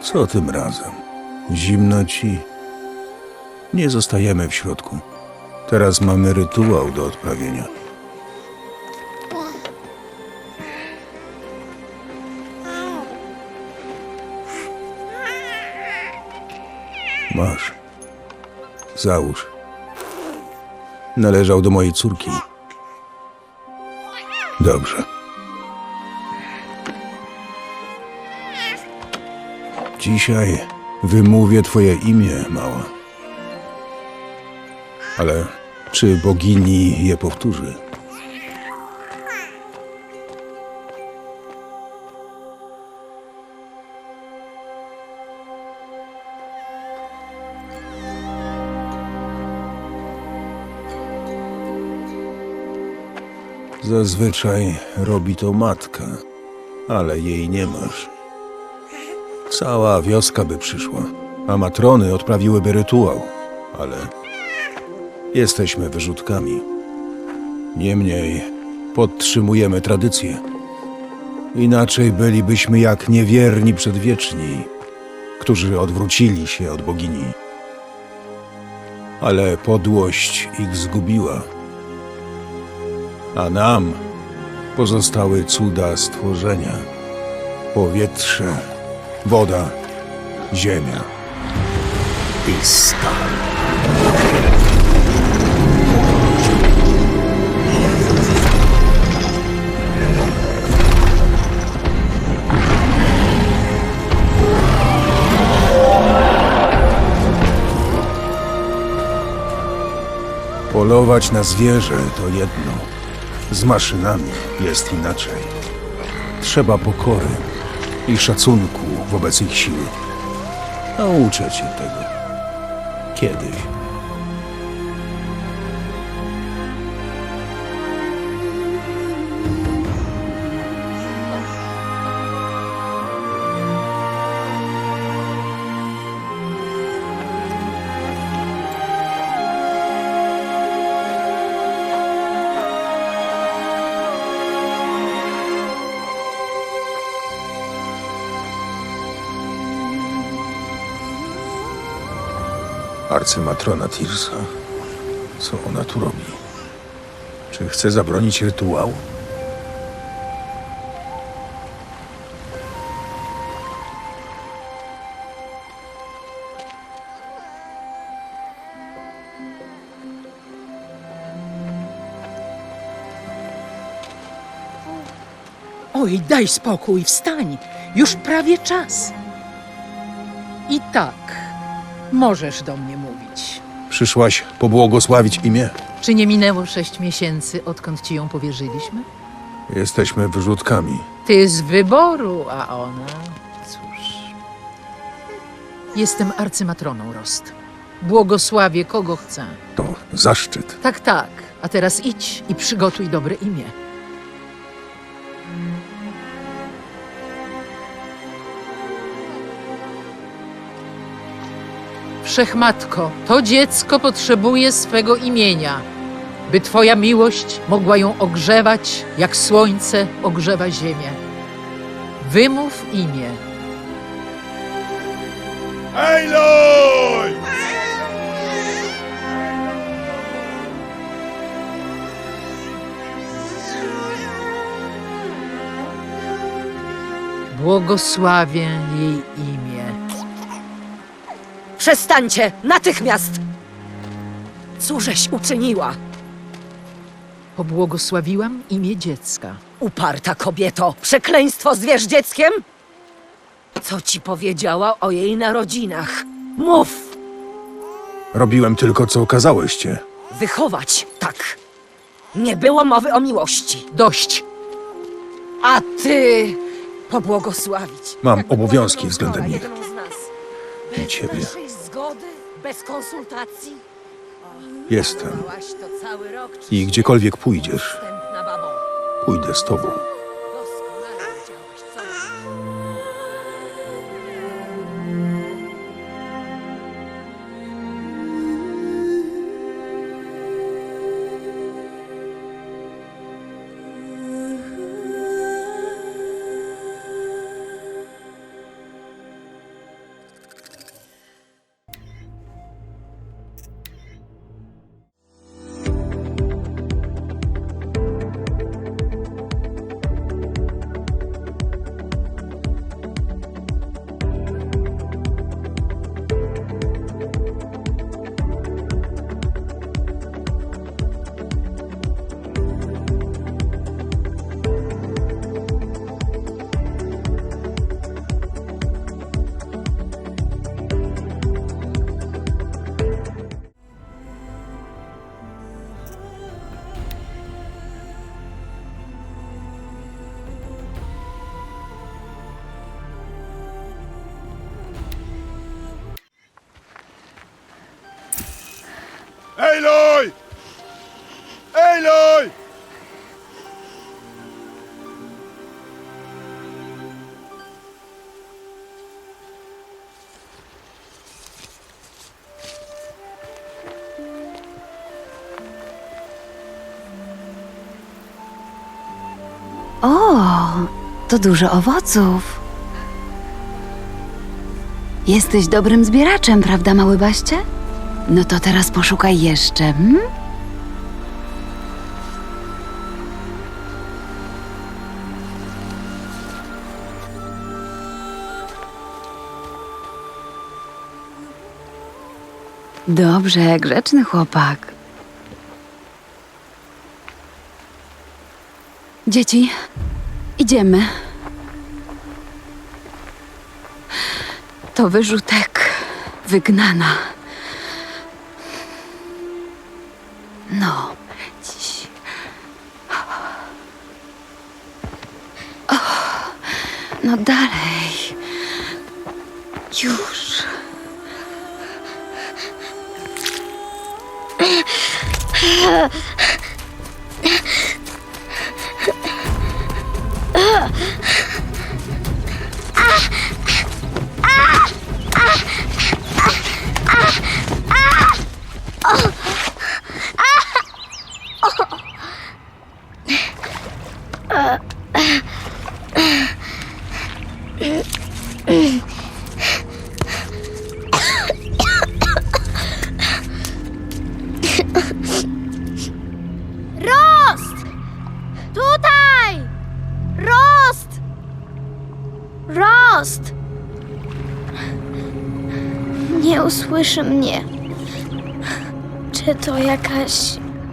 Co tym razem? Zimno ci? Nie zostajemy w środku. Teraz mamy rytuał do odprawienia. Masz. Załóż. Należał do mojej córki. Dobrze. Dzisiaj wymówię twoje imię, mała. Ale czy bogini je powtórzy? Zazwyczaj robi to matka, ale jej nie masz. Cała wioska by przyszła, a matrony odprawiłyby rytuał, ale jesteśmy wyrzutkami. Niemniej podtrzymujemy tradycję. Inaczej bylibyśmy jak niewierni przedwieczni, którzy odwrócili się od bogini. Ale podłość ich zgubiła. A nam pozostały cuda stworzenia. Powietrze, woda, ziemia i stal. Polować na zwierzę to jedno. Z maszynami jest inaczej. Trzeba pokory i szacunku wobec ich siły. Nauczę cię tego. Kiedyś. Arcymatrona Tirsa. Co ona tu robi? Czy chce zabronić rytuału? Oj, daj spokój, wstań. Już prawie czas. I tak, możesz do mnie mówić. Przyszłaś pobłogosławić imię? Czy nie minęło sześć miesięcy, odkąd ci ją powierzyliśmy? Jesteśmy wyrzutkami. Ty z wyboru, a ona, cóż. Jestem arcymatroną Rost. Błogosławię kogo chcę. To zaszczyt. Tak, tak. A teraz idź i przygotuj dobre imię. Wszechmatko, to dziecko potrzebuje swego imienia, by Twoja miłość mogła ją ogrzewać, jak słońce ogrzewa ziemię. Wymów imię. Aloy! Błogosławię jej imię. Przestańcie! Natychmiast! Cóżeś uczyniła? Pobłogosławiłam imię dziecka. Uparta kobieto! Przekleństwo zwierz dzieckiem? Co ci powiedziała o jej narodzinach? Mów! Robiłem tylko, co kazałyście. Wychować, tak. Nie było mowy o miłości. Dość! A ty pobłogosławić. Mam obowiązki względem nich. I ciebie. Zgody? Bez konsultacji? Jestem. Byłaś to cały rok, czy I gdziekolwiek pójdziesz, wstępna babo? pójdę z tobą. To dużo owoców. Jesteś dobrym zbieraczem, prawda, mały baście? No to teraz poszukaj jeszcze. Hmm? Dobrze, grzeczny chłopak. Dzieci, idziemy. To wyrzutek wygnana.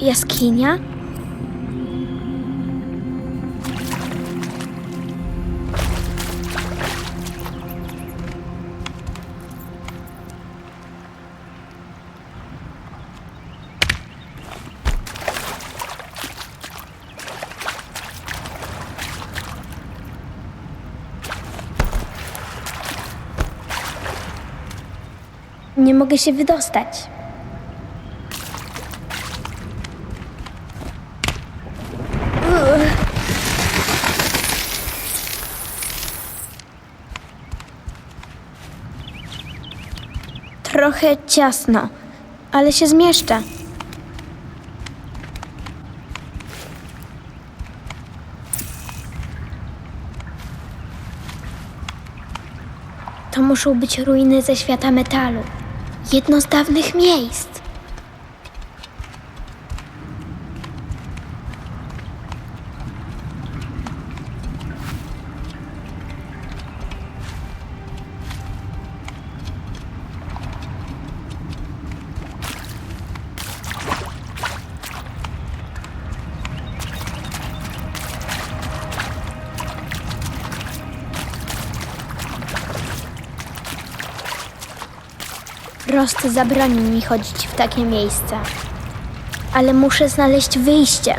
Jaskinia? Nie mogę się wydostać. Trochę ciasno, ale się zmieszczę. To muszą być ruiny ze świata metalu. Jedno z dawnych miejsc. Rost zabronił mi chodzić w takie miejsca. Ale muszę znaleźć wyjście.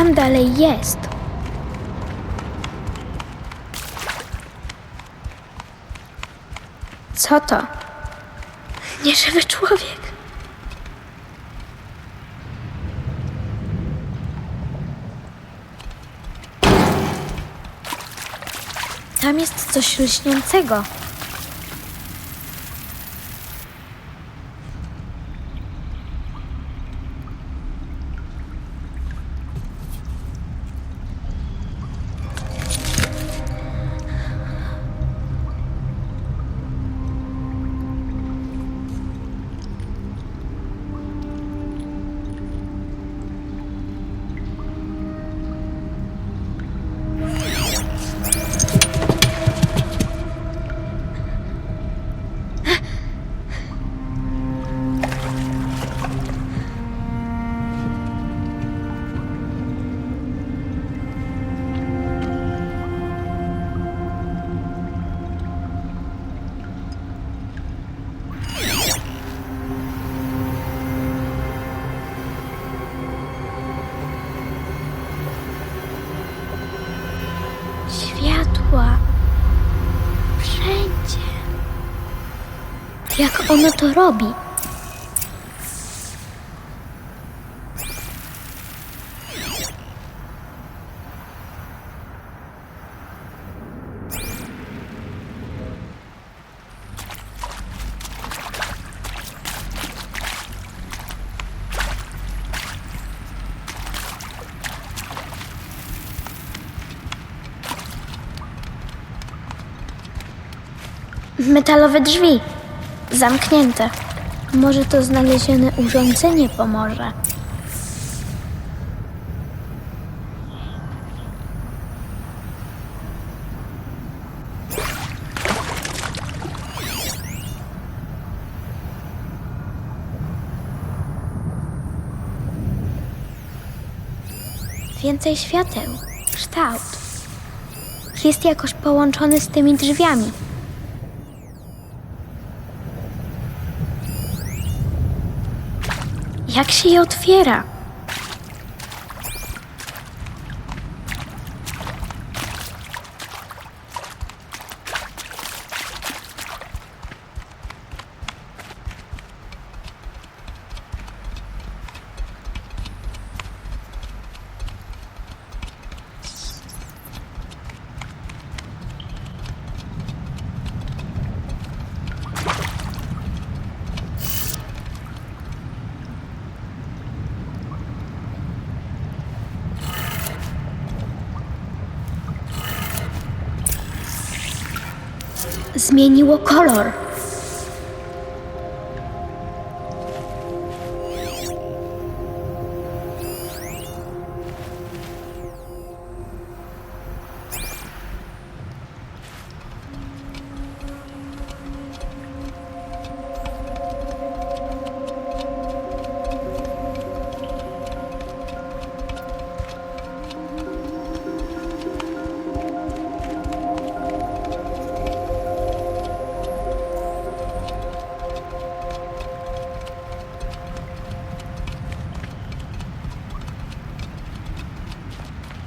Tam dalej jest. Co to? Nieżywy człowiek. Tam jest coś lśniącego. była. Wszędzie. Jak ona to robi? Metalowe drzwi. Zamknięte. Może to znalezione urządzenie pomoże. Więcej świateł. Kształt. Jest jakoś połączony z tymi drzwiami. Jak się je otwiera? Zmieniło kolor.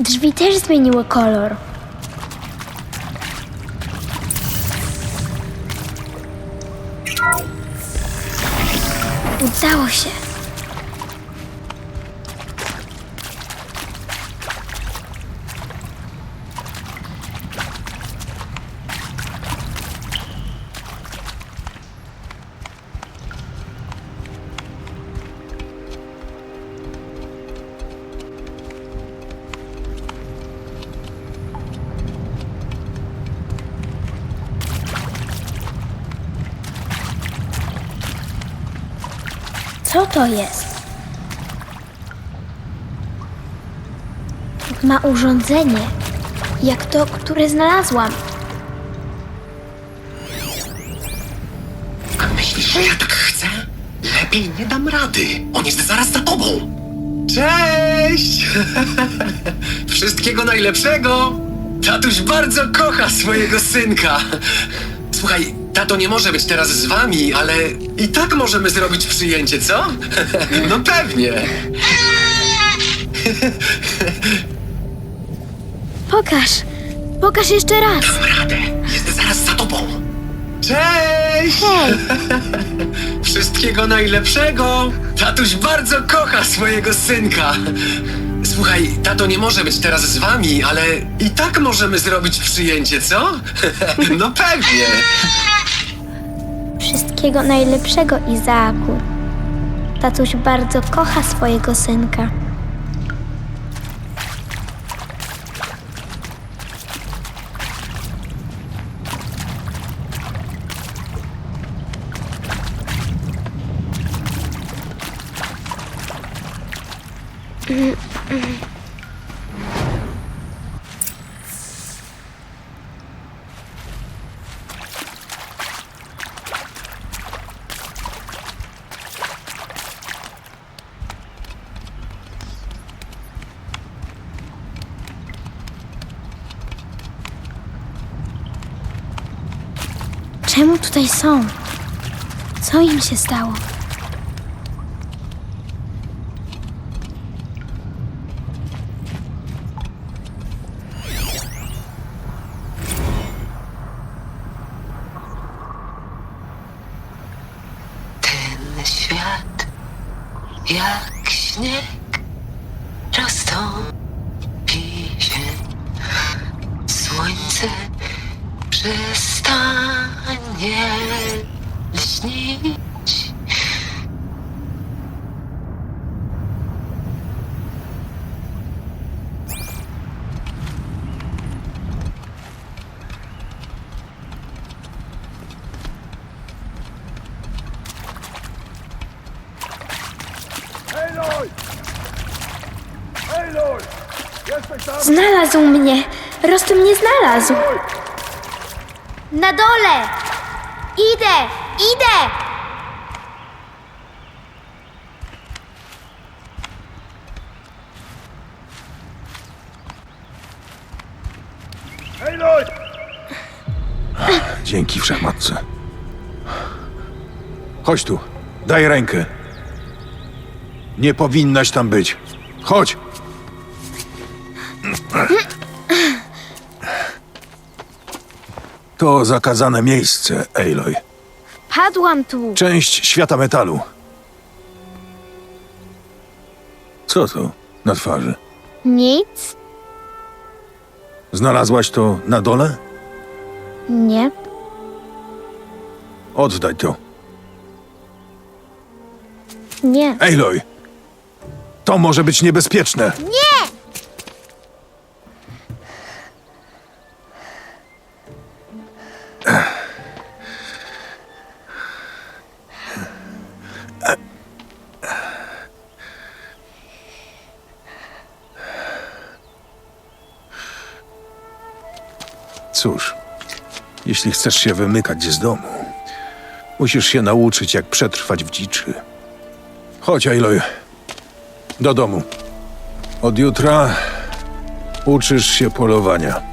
Drzwi też zmieniły kolor. Udało się. Co to jest? Ma urządzenie, jak to, które znalazłam. Myślisz, że ja tak chcę? Lepiej nie dam rady. On jest zaraz za tobą. Cześć! Wszystkiego najlepszego! Tatuś bardzo kocha swojego synka. Słuchaj, tato nie może być teraz z wami, ale i tak możemy zrobić przyjęcie, co? No pewnie. Pokaż. Pokaż jeszcze raz. Dam radę. Jest zaraz za tobą. Cześć! Hej, Wszystkiego najlepszego! Tatuś bardzo kocha swojego synka. Słuchaj, tato nie może być teraz z wami, ale i tak możemy zrobić przyjęcie, co? No pewnie. Wszystkiego najlepszego, Izaaku. Tatuś bardzo kocha swojego synka. Czemu tutaj są? Co im się stało? ten świat jak śnieg roztąpi się. Słońce przestanie lśnić. Znalazł mnie! Rostu mnie znalazł! Na dole! Idę! Idę! Dzięki wszechmatce. Chodź tu. Daj rękę. Nie powinnaś tam być. Chodź. To zakazane miejsce, Aloy. Padłam tu! Część świata metalu. Co to na twarzy? Nic? Znalazłaś to na dole? Nie. Oddaj to. Nie. Aloy! To może być niebezpieczne. Cóż, jeśli chcesz się wymykać z domu, musisz się nauczyć, jak przetrwać w dziczy. Chodź, Aloy. Do domu. Od jutra uczysz się polowania.